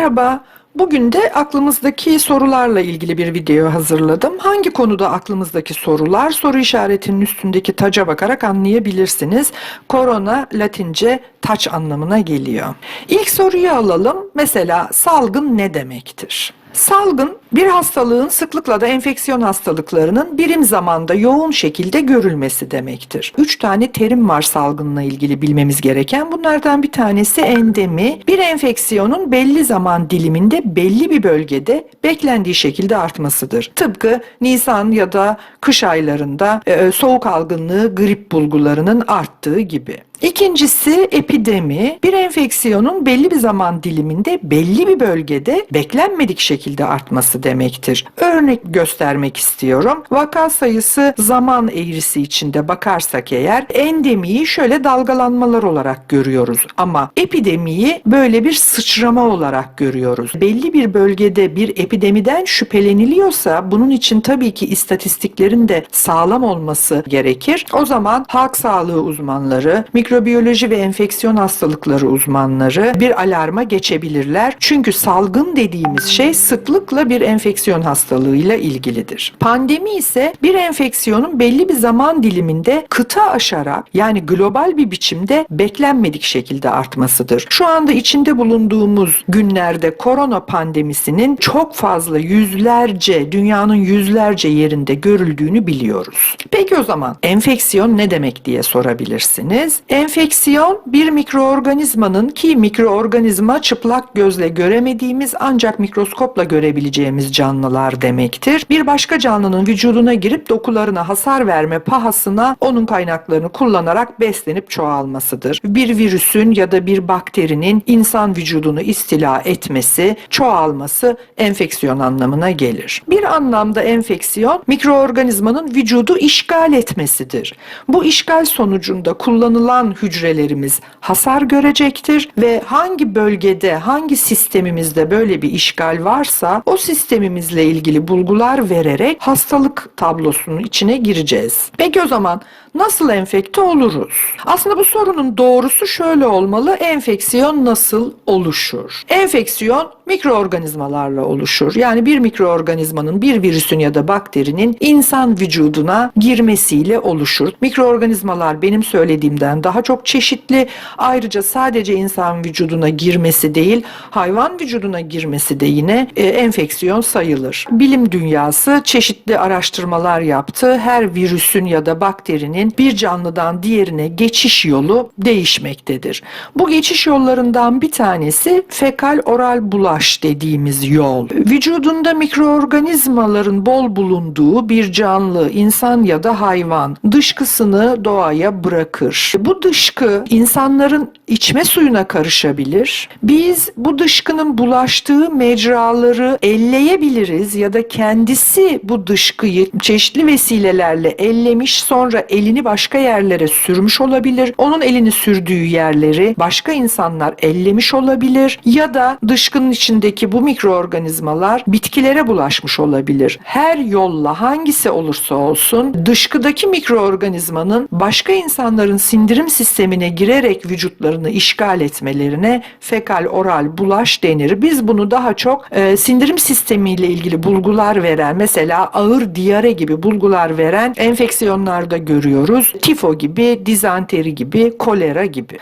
Merhaba. Bugün de aklımızdaki sorularla ilgili bir video hazırladım. Hangi konuda aklımızdaki sorular? Soru işaretinin üstündeki taca bakarak anlayabilirsiniz. Korona Latince taç anlamına geliyor. İlk soruyu alalım. Mesela salgın ne demektir? Salgın bir hastalığın sıklıkla da enfeksiyon hastalıklarının birim zamanda yoğun şekilde görülmesi demektir. Üç tane terim var salgınla ilgili bilmemiz gereken. Bunlardan bir tanesi endemi. Bir enfeksiyonun belli zaman diliminde belli bir bölgede beklendiği şekilde artmasıdır. Tıpkı Nisan ya da kış aylarında e, soğuk algınlığı, grip bulgularının arttığı gibi. İkincisi epidemi. Bir enfeksiyonun belli bir zaman diliminde belli bir bölgede beklenmedik şekilde artması demektir. Örnek göstermek istiyorum. Vaka sayısı zaman eğrisi içinde bakarsak eğer endemiyi şöyle dalgalanmalar olarak görüyoruz ama epidemiyi böyle bir sıçrama olarak görüyoruz. Belli bir bölgede bir epidemiden şüpheleniliyorsa bunun için tabii ki istatistiklerin de sağlam olması gerekir. O zaman halk sağlığı uzmanları, mikrobiyoloji ve enfeksiyon hastalıkları uzmanları bir alarma geçebilirler. Çünkü salgın dediğimiz şey sıklıkla bir enfeksiyon hastalığıyla ilgilidir. Pandemi ise bir enfeksiyonun belli bir zaman diliminde kıta aşarak yani global bir biçimde beklenmedik şekilde artmasıdır. Şu anda içinde bulunduğumuz günlerde korona pandemisinin çok fazla yüzlerce, dünyanın yüzlerce yerinde görüldüğünü biliyoruz. Peki o zaman enfeksiyon ne demek diye sorabilirsiniz. Enfeksiyon bir mikroorganizmanın ki mikroorganizma çıplak gözle göremediğimiz ancak mikroskopla görebileceğimiz canlılar demektir. Bir başka canlının vücuduna girip dokularına hasar verme pahasına onun kaynaklarını kullanarak beslenip çoğalmasıdır. Bir virüsün ya da bir bakterinin insan vücudunu istila etmesi, çoğalması enfeksiyon anlamına gelir. Bir anlamda enfeksiyon mikroorganizmanın vücudu işgal etmesidir. Bu işgal sonucunda kullanılan hücrelerimiz hasar görecektir ve hangi bölgede, hangi sistemimizde böyle bir işgal varsa o sistemimizle ilgili bulgular vererek hastalık tablosunun içine gireceğiz. Peki o zaman nasıl enfekte oluruz? Aslında bu sorunun doğrusu şöyle olmalı. Enfeksiyon nasıl oluşur? Enfeksiyon mikroorganizmalarla oluşur. Yani bir mikroorganizmanın, bir virüsün ya da bakterinin insan vücuduna girmesiyle oluşur. Mikroorganizmalar benim söylediğimden daha çok çeşitli. Ayrıca sadece insan vücuduna girmesi değil, hayvan vücuduna girmesi de yine e, enfeksiyon sayılır. Bilim dünyası çeşitli araştırmalar yaptı. Her virüsün ya da bakterinin bir canlıdan diğerine geçiş yolu değişmektedir. Bu geçiş yollarından bir tanesi fekal oral bulaş dediğimiz yol. Vücudunda mikroorganizmaların bol bulunduğu bir canlı, insan ya da hayvan dışkısını doğaya bırakır. Bu dışkı insanların içme suyuna karışabilir. Biz bu dışkının bulaştığı mecraları elleyebiliriz ya da kendisi bu dışkıyı çeşitli vesilelerle ellemiş sonra elini başka yerlere sürmüş olabilir. Onun elini sürdüğü yerleri başka insanlar ellemiş olabilir ya da dışkının içindeki bu mikroorganizmalar bitkilere bulaşmış olabilir. Her yolla hangisi olursa olsun dışkıdaki mikroorganizmanın başka insanların sindirim sistemine girerek vücutlarını işgal etmelerine fekal oral bulaş denir. Biz bunu daha çok e, sindirim sistemiyle ilgili bulgular veren mesela ağır diyare gibi bulgular veren enfeksiyonlarda görüyoruz. Tifo gibi, dizanteri gibi, kolera gibi.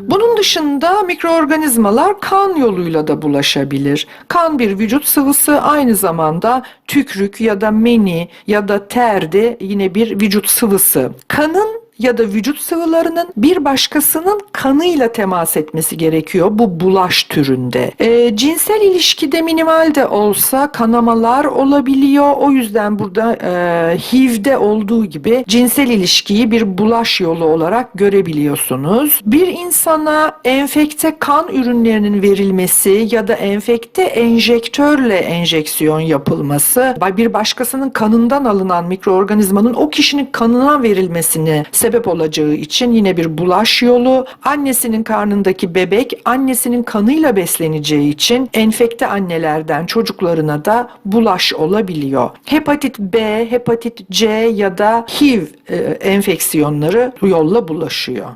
Bunun dışında mikroorganizmalar kan yoluyla da bulaşabilir. Kan bir vücut sıvısı aynı zamanda tükrük ya da meni ya da ter de yine bir vücut sıvısı. Kanın ya da vücut sıvılarının bir başkasının kanıyla temas etmesi gerekiyor bu bulaş türünde. E, cinsel ilişkide minimal de olsa kanamalar olabiliyor. O yüzden burada e, HIV'de olduğu gibi cinsel ilişkiyi bir bulaş yolu olarak görebiliyorsunuz. Bir insana enfekte kan ürünlerinin verilmesi ya da enfekte enjektörle enjeksiyon yapılması bir başkasının kanından alınan mikroorganizmanın o kişinin kanına verilmesini sebep olacağı için yine bir bulaş yolu. Annesinin karnındaki bebek annesinin kanıyla besleneceği için enfekte annelerden çocuklarına da bulaş olabiliyor. Hepatit B, hepatit C ya da HIV e, enfeksiyonları yolla bulaşıyor.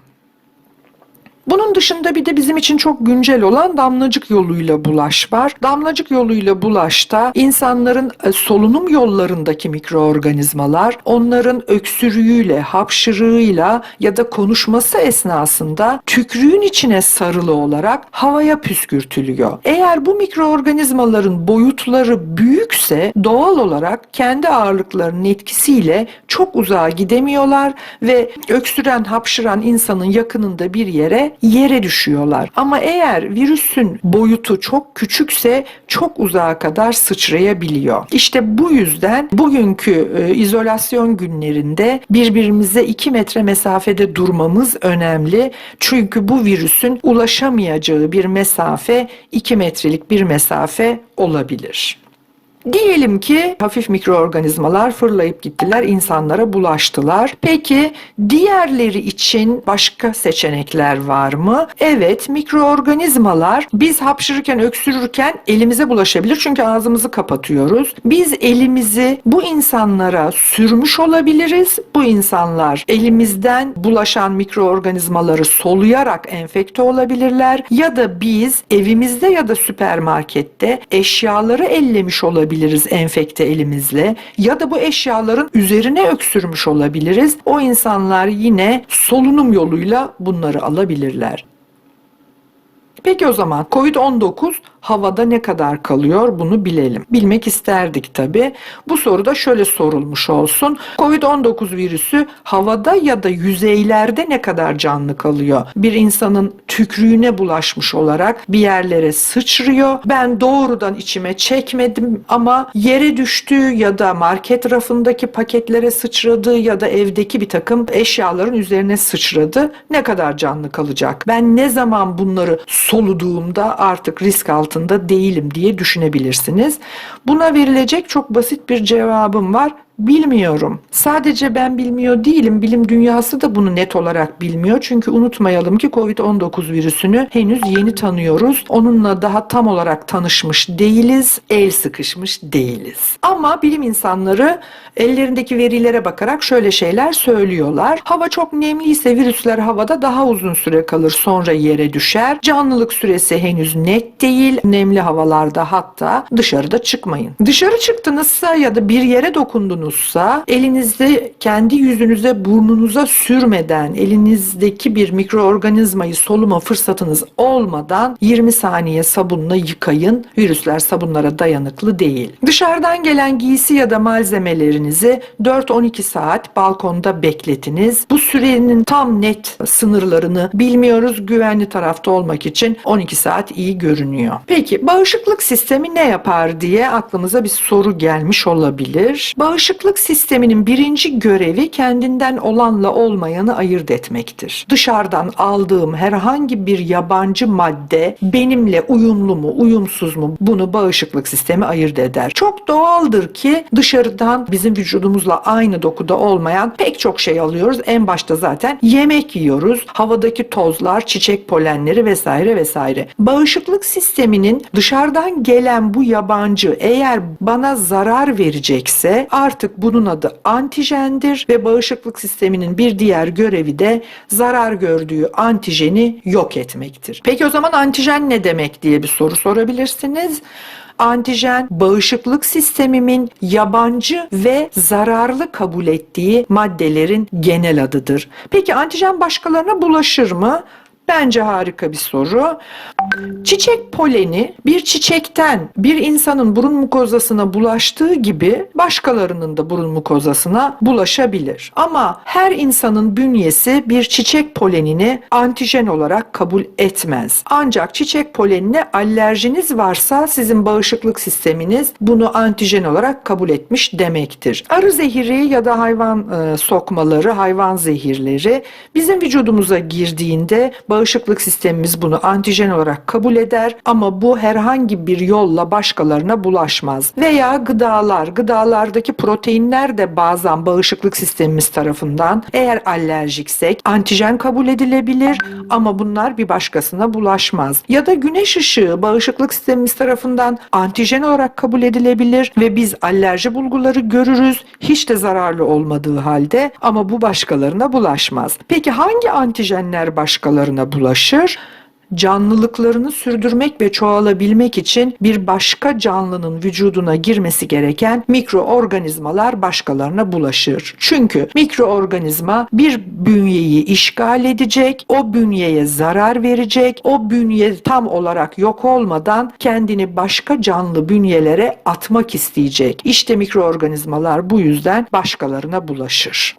Bunun dışında bir de bizim için çok güncel olan damlacık yoluyla bulaş var. Damlacık yoluyla bulaşta insanların e, solunum yollarındaki mikroorganizmalar onların öksürüğüyle, hapşırığıyla ya da konuşması esnasında tükrüğün içine sarılı olarak havaya püskürtülüyor. Eğer bu mikroorganizmaların boyutları büyükse doğal olarak kendi ağırlıklarının etkisiyle çok uzağa gidemiyorlar ve öksüren, hapşıran insanın yakınında bir yere yere düşüyorlar. Ama eğer virüsün boyutu çok küçükse çok uzağa kadar sıçrayabiliyor. İşte bu yüzden bugünkü e, izolasyon günlerinde birbirimize 2 metre mesafede durmamız önemli. Çünkü bu virüsün ulaşamayacağı bir mesafe 2 metrelik bir mesafe olabilir. Diyelim ki hafif mikroorganizmalar fırlayıp gittiler, insanlara bulaştılar. Peki diğerleri için başka seçenekler var mı? Evet, mikroorganizmalar biz hapşırırken, öksürürken elimize bulaşabilir çünkü ağzımızı kapatıyoruz. Biz elimizi bu insanlara sürmüş olabiliriz. Bu insanlar elimizden bulaşan mikroorganizmaları soluyarak enfekte olabilirler ya da biz evimizde ya da süpermarkette eşyaları ellemiş olabiliriz enfekte elimizle ya da bu eşyaların üzerine öksürmüş olabiliriz. O insanlar yine solunum yoluyla bunları alabilirler. Peki o zaman COVID-19 havada ne kadar kalıyor bunu bilelim. Bilmek isterdik tabi. Bu soruda şöyle sorulmuş olsun. COVID-19 virüsü havada ya da yüzeylerde ne kadar canlı kalıyor? Bir insanın tükrüğüne bulaşmış olarak bir yerlere sıçrıyor. Ben doğrudan içime çekmedim ama yere düştüğü ya da market rafındaki paketlere sıçradığı ya da evdeki bir takım eşyaların üzerine sıçradı. Ne kadar canlı kalacak? Ben ne zaman bunları soluduğumda artık risk altında değilim diye düşünebilirsiniz. Buna verilecek çok basit bir cevabım var. Bilmiyorum. Sadece ben bilmiyor değilim. Bilim dünyası da bunu net olarak bilmiyor. Çünkü unutmayalım ki COVID-19 virüsünü henüz yeni tanıyoruz. Onunla daha tam olarak tanışmış değiliz. El sıkışmış değiliz. Ama bilim insanları ellerindeki verilere bakarak şöyle şeyler söylüyorlar. Hava çok nemliyse virüsler havada daha uzun süre kalır sonra yere düşer. Canlılık süresi henüz net değil. Nemli havalarda hatta dışarıda çıkmayın. Dışarı çıktınızsa ya da bir yere dokundunuz dokunduğunuzsa elinizi kendi yüzünüze burnunuza sürmeden elinizdeki bir mikroorganizmayı soluma fırsatınız olmadan 20 saniye sabunla yıkayın. Virüsler sabunlara dayanıklı değil. Dışarıdan gelen giysi ya da malzemelerinizi 4-12 saat balkonda bekletiniz. Bu sürenin tam net sınırlarını bilmiyoruz. Güvenli tarafta olmak için 12 saat iyi görünüyor. Peki bağışıklık sistemi ne yapar diye aklımıza bir soru gelmiş olabilir. Bağışıklık Bağışıklık sisteminin birinci görevi kendinden olanla olmayanı ayırt etmektir. Dışarıdan aldığım herhangi bir yabancı madde benimle uyumlu mu, uyumsuz mu bunu bağışıklık sistemi ayırt eder. Çok doğaldır ki dışarıdan bizim vücudumuzla aynı dokuda olmayan pek çok şey alıyoruz. En başta zaten yemek yiyoruz. Havadaki tozlar, çiçek polenleri vesaire vesaire. Bağışıklık sisteminin dışarıdan gelen bu yabancı eğer bana zarar verecekse artık bunun adı antijendir ve bağışıklık sisteminin bir diğer görevi de zarar gördüğü antijeni yok etmektir. Peki o zaman antijen ne demek diye bir soru sorabilirsiniz. Antijen bağışıklık sistemimin yabancı ve zararlı kabul ettiği maddelerin genel adıdır. Peki antijen başkalarına bulaşır mı? Bence harika bir soru. Çiçek poleni bir çiçekten bir insanın burun mukozasına bulaştığı gibi başkalarının da burun mukozasına bulaşabilir. Ama her insanın bünyesi bir çiçek polenini antijen olarak kabul etmez. Ancak çiçek polenine alerjiniz varsa sizin bağışıklık sisteminiz bunu antijen olarak kabul etmiş demektir. Arı zehiri ya da hayvan e, sokmaları, hayvan zehirleri bizim vücudumuza girdiğinde bağışıklık sistemimiz bunu antijen olarak kabul eder ama bu herhangi bir yolla başkalarına bulaşmaz. Veya gıdalar, gıdalardaki proteinler de bazen bağışıklık sistemimiz tarafından eğer alerjiksek antijen kabul edilebilir ama bunlar bir başkasına bulaşmaz. Ya da güneş ışığı bağışıklık sistemimiz tarafından antijen olarak kabul edilebilir ve biz alerji bulguları görürüz hiç de zararlı olmadığı halde ama bu başkalarına bulaşmaz. Peki hangi antijenler başkalarına bulaşır? canlılıklarını sürdürmek ve çoğalabilmek için bir başka canlının vücuduna girmesi gereken mikroorganizmalar başkalarına bulaşır. Çünkü mikroorganizma bir bünyeyi işgal edecek, o bünyeye zarar verecek, o bünye tam olarak yok olmadan kendini başka canlı bünyelere atmak isteyecek. İşte mikroorganizmalar bu yüzden başkalarına bulaşır.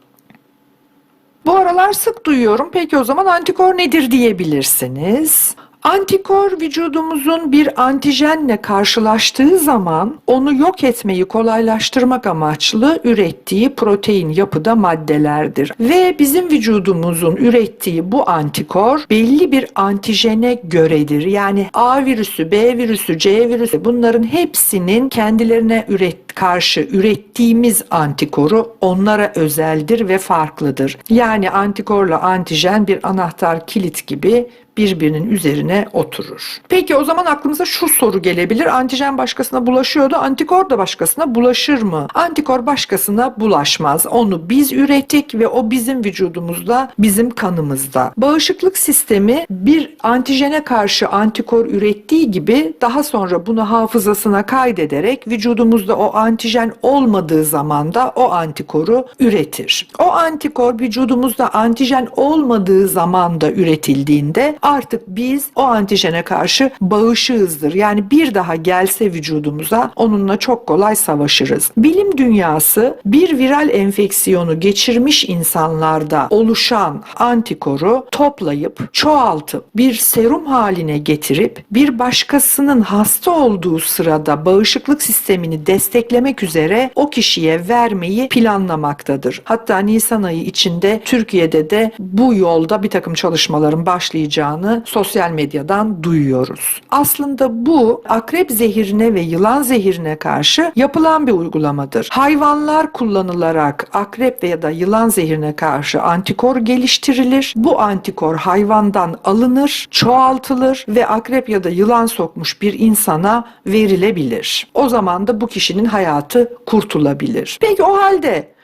Bu aralar sık duyuyorum. Peki o zaman antikor nedir diyebilirsiniz. Antikor vücudumuzun bir antijenle karşılaştığı zaman onu yok etmeyi kolaylaştırmak amaçlı ürettiği protein yapıda maddelerdir. Ve bizim vücudumuzun ürettiği bu antikor belli bir antijene göredir. Yani A virüsü, B virüsü, C virüsü bunların hepsinin kendilerine üret karşı ürettiğimiz antikoru onlara özeldir ve farklıdır. Yani antikorla antijen bir anahtar kilit gibi birbirinin üzerine oturur. Peki o zaman aklımıza şu soru gelebilir. Antijen başkasına bulaşıyordu. Antikor da başkasına bulaşır mı? Antikor başkasına bulaşmaz. Onu biz ürettik ve o bizim vücudumuzda, bizim kanımızda. Bağışıklık sistemi bir antijene karşı antikor ürettiği gibi daha sonra bunu hafızasına kaydederek vücudumuzda o antijen olmadığı zaman da o antikoru üretir. O antikor vücudumuzda antijen olmadığı zaman da üretildiğinde artık biz o antijene karşı bağışığızdır. Yani bir daha gelse vücudumuza onunla çok kolay savaşırız. Bilim dünyası bir viral enfeksiyonu geçirmiş insanlarda oluşan antikoru toplayıp çoğaltıp bir serum haline getirip bir başkasının hasta olduğu sırada bağışıklık sistemini desteklemek üzere o kişiye vermeyi planlamaktadır. Hatta Nisan ayı içinde Türkiye'de de bu yolda bir takım çalışmaların başlayacağını sosyal medyadan duyuyoruz. Aslında bu akrep zehirine ve yılan zehirine karşı yapılan bir uygulamadır. Hayvanlar kullanılarak akrep veya da yılan zehirine karşı antikor geliştirilir. Bu antikor hayvandan alınır, çoğaltılır ve akrep ya da yılan sokmuş bir insana verilebilir. O zaman da bu kişinin hayatı kurtulabilir. Peki o halde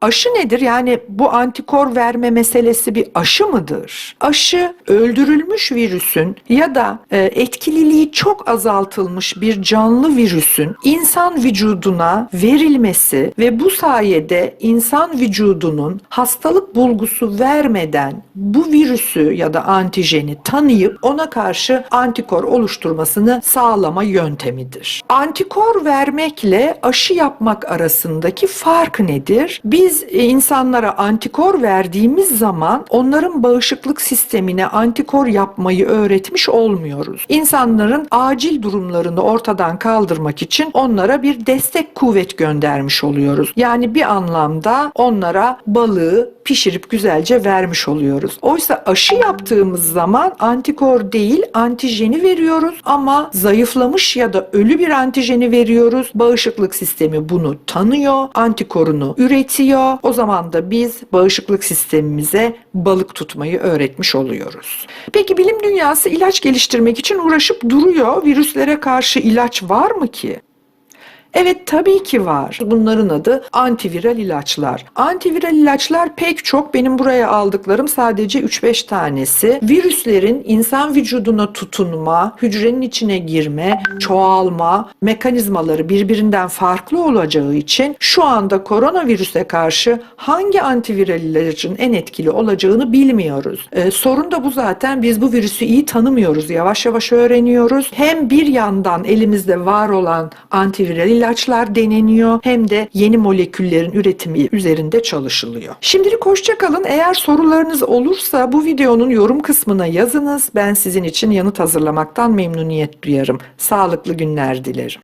Aşı nedir? Yani bu antikor verme meselesi bir aşı mıdır? Aşı öldürülmüş virüsün ya da e, etkililiği çok azaltılmış bir canlı virüsün insan vücuduna verilmesi ve bu sayede insan vücudunun hastalık bulgusu vermeden bu virüsü ya da antijeni tanıyıp ona karşı antikor oluşturmasını sağlama yöntemidir. Antikor vermekle aşı yapmak arasındaki fark nedir? Biz biz e, insanlara antikor verdiğimiz zaman onların bağışıklık sistemine antikor yapmayı öğretmiş olmuyoruz. İnsanların acil durumlarını ortadan kaldırmak için onlara bir destek kuvvet göndermiş oluyoruz. Yani bir anlamda onlara balığı pişirip güzelce vermiş oluyoruz. Oysa aşı yaptığımız zaman antikor değil antijeni veriyoruz ama zayıflamış ya da ölü bir antijeni veriyoruz. Bağışıklık sistemi bunu tanıyor, antikorunu üretiyor o zaman da biz bağışıklık sistemimize balık tutmayı öğretmiş oluyoruz. Peki bilim dünyası ilaç geliştirmek için uğraşıp duruyor. Virüslere karşı ilaç var mı ki? Evet tabii ki var. Bunların adı antiviral ilaçlar. Antiviral ilaçlar pek çok benim buraya aldıklarım sadece 3-5 tanesi. Virüslerin insan vücuduna tutunma, hücrenin içine girme, çoğalma mekanizmaları birbirinden farklı olacağı için şu anda koronavirüse karşı hangi antiviral ilacın en etkili olacağını bilmiyoruz. Ee, sorun da bu zaten biz bu virüsü iyi tanımıyoruz. Yavaş yavaş öğreniyoruz. Hem bir yandan elimizde var olan antiviral ilaçlar deneniyor hem de yeni moleküllerin üretimi üzerinde çalışılıyor. Şimdilik hoşça kalın. Eğer sorularınız olursa bu videonun yorum kısmına yazınız. Ben sizin için yanıt hazırlamaktan memnuniyet duyarım. Sağlıklı günler dilerim.